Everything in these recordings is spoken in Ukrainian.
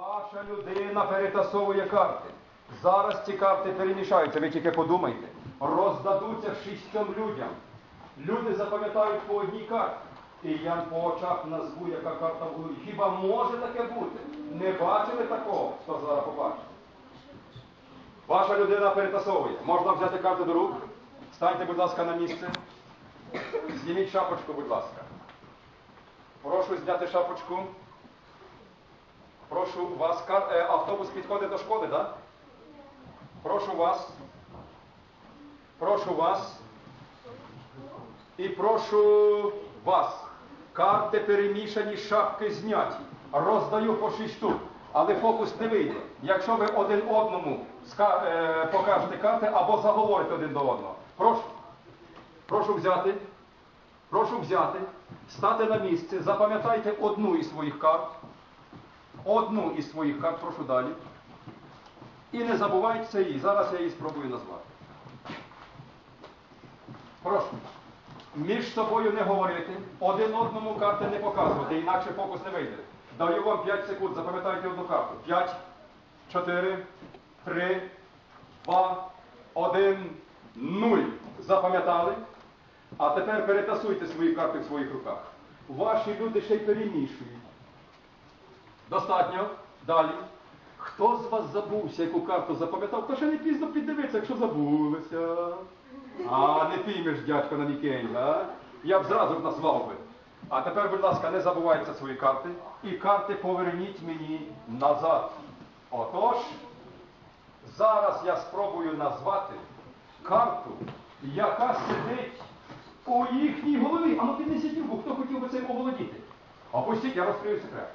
Ваша людина перетасовує карти. Зараз ці карти перемішаються, ви тільки подумайте. Роздадуться шістьом людям. Люди запам'ятають по одній карті. І я по очах назву, яка карта в голові. Хіба може таке бути? Не бачили такого, хто зараз побачить. Ваша людина перетасовує. Можна взяти карту до рук. Станьте, будь ласка, на місце. Зніміть шапочку, будь ласка. Прошу зняти шапочку. Прошу вас. Е, Автобус підходить до школи, так? Прошу вас. Прошу вас. І прошу вас. Карти перемішані, шапки зняті. Роздаю по шість штук. Але фокус не вийде. Якщо ви один одному е, покажете карти або заговорите один до одного. Прошу. Прошу взяти. Прошу взяти, стати на місце, запам'ятайте одну із своїх карт. Одну із своїх карт, прошу далі. І не забувайте її. Зараз я її спробую назвати. Прошу. Між собою не говорити, один одному карти не показувати, інакше фокус не вийде. Даю вам 5 секунд, запам'ятайте одну карту. 5, 4, 3, 2, 1, 0. Запам'ятали? А тепер перетасуйте свої карти в своїх руках. Ваші люди ще й перемішують. Достатньо. Далі. Хто з вас забувся, яку карту запам'ятав? То ще не пізно піддивитися, якщо забулися. А, не піймеш, дядько, на вікень, а? Я б зразу назвав би. А тепер, будь ласка, не забувайте свої карти. І карти поверніть мені назад. Отож, зараз я спробую назвати карту, яка сидить у їхній голові. А ну піднесіть руку, хто хотів би цим оволодіти. Опустіть, я розкрию секрет.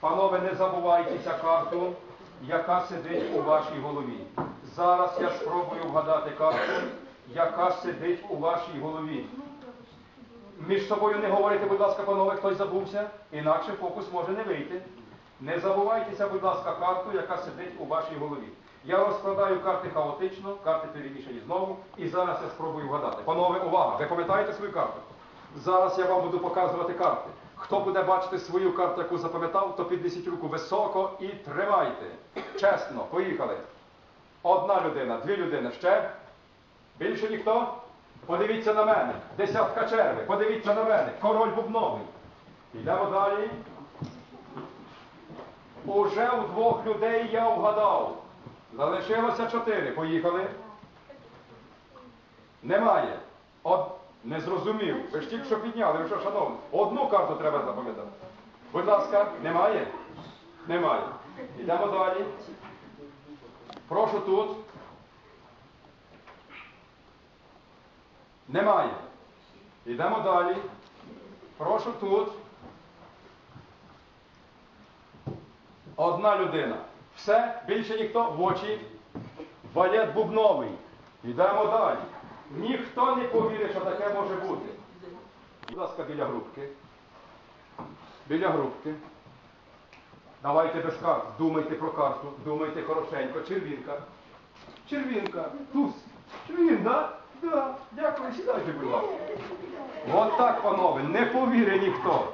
Панове, не забувайтеся карту, яка сидить у вашій голові. Зараз я спробую вгадати карту, яка сидить у вашій голові. Між собою не говорите, будь ласка, панове, хтось забувся, інакше фокус може не вийти. Не забувайтеся, будь ласка, карту, яка сидить у вашій голові. Я розкладаю карти хаотично, карти перемішані знову, і зараз я спробую вгадати. Панове, увага! Ви пам'ятаєте свою карту? Зараз я вам буду показувати карти. Хто буде бачити свою карту, яку запам'ятав, то піднесіть руку високо і тримайте. Чесно, поїхали. Одна людина, дві людини, ще. Більше ніхто? Подивіться на мене. Десятка черви. Подивіться на мене. Король бубновий. Йдемо далі. Уже у двох людей я вгадав. Залишилося чотири. Поїхали. Немає. Не зрозумів. Ви ж тільки що підняли, ви що, шановні? Одну карту треба запам'ятати. Будь ласка, немає? Немає. Йдемо далі. Прошу тут. Немає. Йдемо далі. Прошу тут. Одна людина. Все, більше ніхто в очі. Валет бубновий. Йдемо далі. Ніхто не повірить, що таке може бути. Будь ласка, біля грубки. Біля грубки. Давайте без карт. Думайте про карту. Думайте хорошенько. Червінка. Червінка. Туз. Червін, да? Да. Дякую, сідайте, будь ласка. От так, панове, не повірить ніхто.